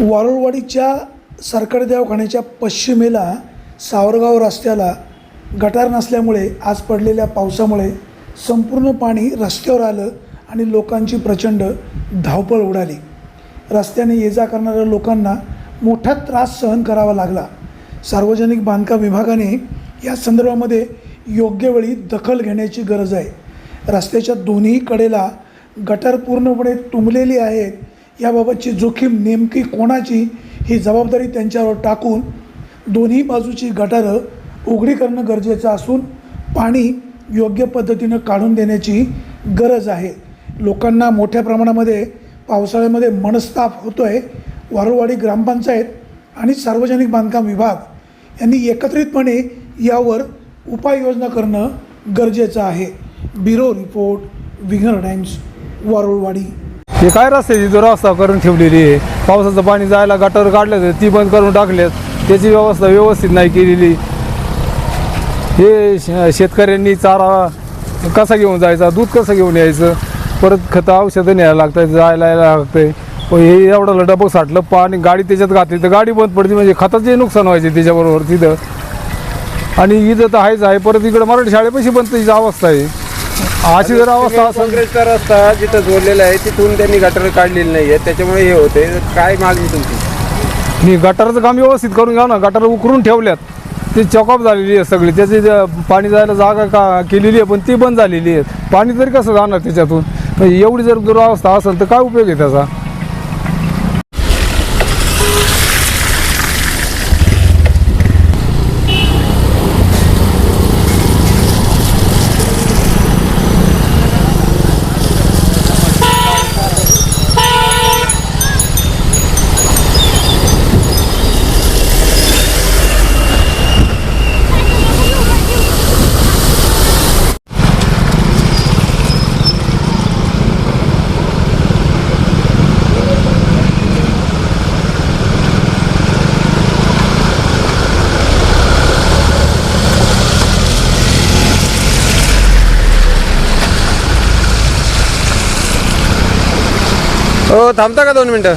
वारुळवाडीच्या सरकारी दवाखान्याच्या पश्चिमेला सावरगाव रस्त्याला गटार नसल्यामुळे आज पडलेल्या पावसामुळे संपूर्ण पाणी रस्त्यावर आलं आणि लोकांची प्रचंड धावपळ उडाली. रस्त्याने ये जा करणाऱ्या लोकांना मोठा त्रास सहन करावा लागला. सार्वजनिक बांधकाम विभागाने या संदर्भामध्ये योग्य वेळी दखल घेण्याची गरज आहे. रस्त्याच्या दोन्ही कडेला गटार पूर्णपणे तुंबलेली आहेत याबाबतची जोखीम नेमकी कोणाची ही जबाबदारी त्यांच्यावर टाकून दोन्ही बाजूची गटारं उघडी करणं गरजेचं असून पाणी योग्य पद्धतीनं काढून देण्याची गरज आहे. लोकांना मोठ्या प्रमाणामध्ये पावसाळ्यामध्ये मनस्ताप होतो आहे वारुवाडी ग्रामपंचायत आणि सार्वजनिक बांधकाम विभाग यांनी एकत्रितपणे यावर उपाययोजना करणं गरजेचं आहे. Bureau report Winger Times Warulwadi. हे काय रस्त्याची दुरवस्था करून ठेवलेली आहे. पावसाचं पाणी जायला गटार काढलं तर ती बंद करून टाकलेत. त्याची व्यवस्था व्यवस्थित नाही केलेली. हे शेतकऱ्यांनी चारा कसा घेऊन जायचा? दूध कसं घेऊन यायचं? परत खतं औषधं न्यायला लागतात जायला यायला लागतंय. पण हे एवढं डबक साठलं पाणी गाडी त्याच्यात घातली तर गाडी बंद पडते म्हणजे खताचे नुकसान व्हायचे त्याच्याबरोबर तिथं. आणि इथं तर आहेच आहे परत इकडं मराठी शाळेपाशी पण त्याची अवस्था आहे. अशी जर अवस्था असेल काँग्रेसचा रस्ता जिथं जोडलेला आहे तिथून त्यांनी गटर काढलेली नाही आहे त्याच्यामुळे हे होते. काय मागणी तुमची? मी गटाराचं काम व्यवस्थित करून घ्या ना. गटार उकरून ठेवल्यात. ती चॉकअप झालेली आहे सगळी. त्याची जे पाणी जायला जागा का केलेली आहे पण ती बंद झालेली आहे. पाणी तरी कसं जाणार त्याच्यातून? म्हणजे एवढी जर दुरावस्था असेल तर काय उपयोग आहे त्याचा? हो थांबता का दोन मिनटं?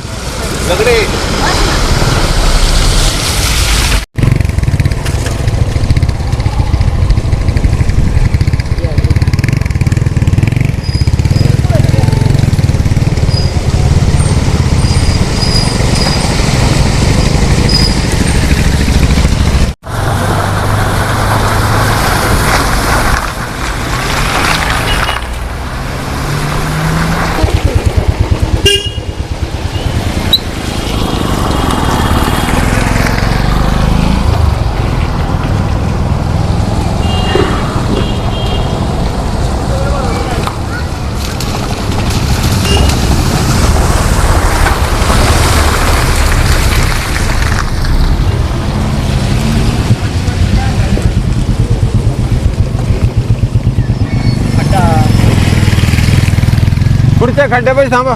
पुढच्या खड्ड्यापाशी थांबा.